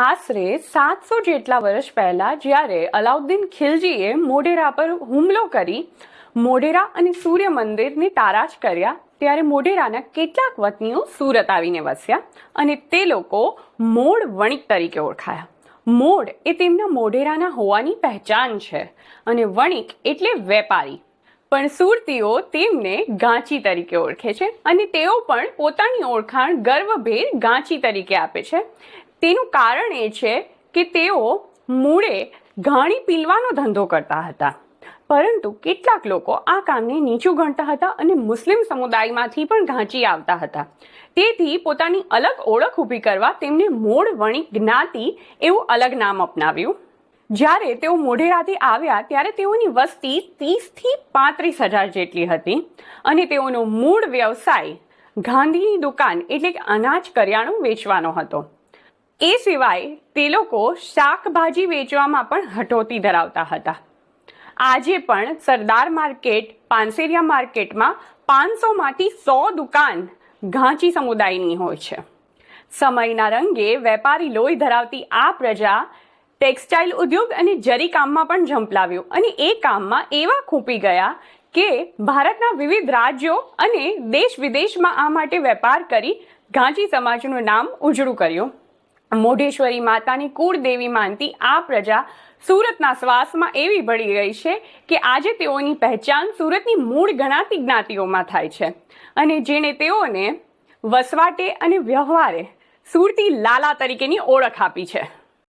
આશરે સાતસો જેટલા વર્ષ પહેલાં જ્યારે અલાઉદ્દીન ખિલજીએ મોઢેરા પર હુમલો કરી, મોઢેરા અને સૂર્ય મંદિરની તારાજ કર્યા, ત્યારે મોઢેરાના કેટલાક વતનીઓ સુરત આવીને વસ્યા અને તે લોકો મોડ વણિક તરીકે ઓળખાયા. મોડ એ તેમના મોઢેરાના હોવાની પહેચાન છે અને વણિક એટલે વેપારી. પણ સુરતીઓ તેમને ગાંચી તરીકે ઓળખે છે અને તેઓ પણ પોતાની ઓળખાણ ગર્વભેર ગાંચી તરીકે આપે છે. તેનું કારણ એ છે કે તેઓ મૂળે ઘાણી પીલવાનો ધંધો કરતા હતા. પરંતુ કેટલાક લોકો આ કામને નીચું ગણતા હતા અને મુસ્લિમ સમુદાયમાંથી પણ ઘાંચી આવતા હતા. તેથી પોતાની અલગ ઓળખ ઊભી કરવા તેમને મૂળ વણિક જ્ઞાતિ એવું અલગ નામ અપનાવ્યું. જ્યારે તેઓ મોઢેરાથી આવ્યા ત્યારે તેઓની વસ્તી ત્રીસથી પાંત્રીસ હજાર જેટલી હતી અને તેઓનો મૂળ વ્યવસાય ગાંધીની દુકાન એટલે કે અનાજ કરિયાણું વેચવાનો હતો. એ સિવાય તે લોકો શાકભાજી વેચવામાં પણ હટોતી ધરાવતા હતા. આજે પણ સરદાર માર્કેટ, પાનસેરિયા માર્કેટમાં પાંચસોમાંથી સો દુકાન ઘાંચી સમુદાયની હોય છે. સમયના રંગે વેપારી લોહી ધરાવતી આ પ્રજા ટેક્સટાઇલ ઉદ્યોગ અને જરી કામમાં પણ ઝંપલાવ્યું અને એ કામમાં એવા ખૂંપી ગયા કે ભારતના વિવિધ રાજ્યો અને દેશ વિદેશમાં આ માટે વેપાર કરી ઘાંચી સમાજનું નામ ઉજળું કર્યું. મોઢેશ્વરી માતાની કુળદેવી માનતી આ પ્રજા સુરતના શ્વાસમાં એવી ભળી ગઈ છે કે આજે તેઓની પહેચાન સુરતની મૂળ ગણાતી જ્ઞાતિઓમાં થાય છે. અને જેણે તેઓને વસવાટે અને વ્યવહારે સુરતી લાલા તરીકેની ઓળખ આપી છે.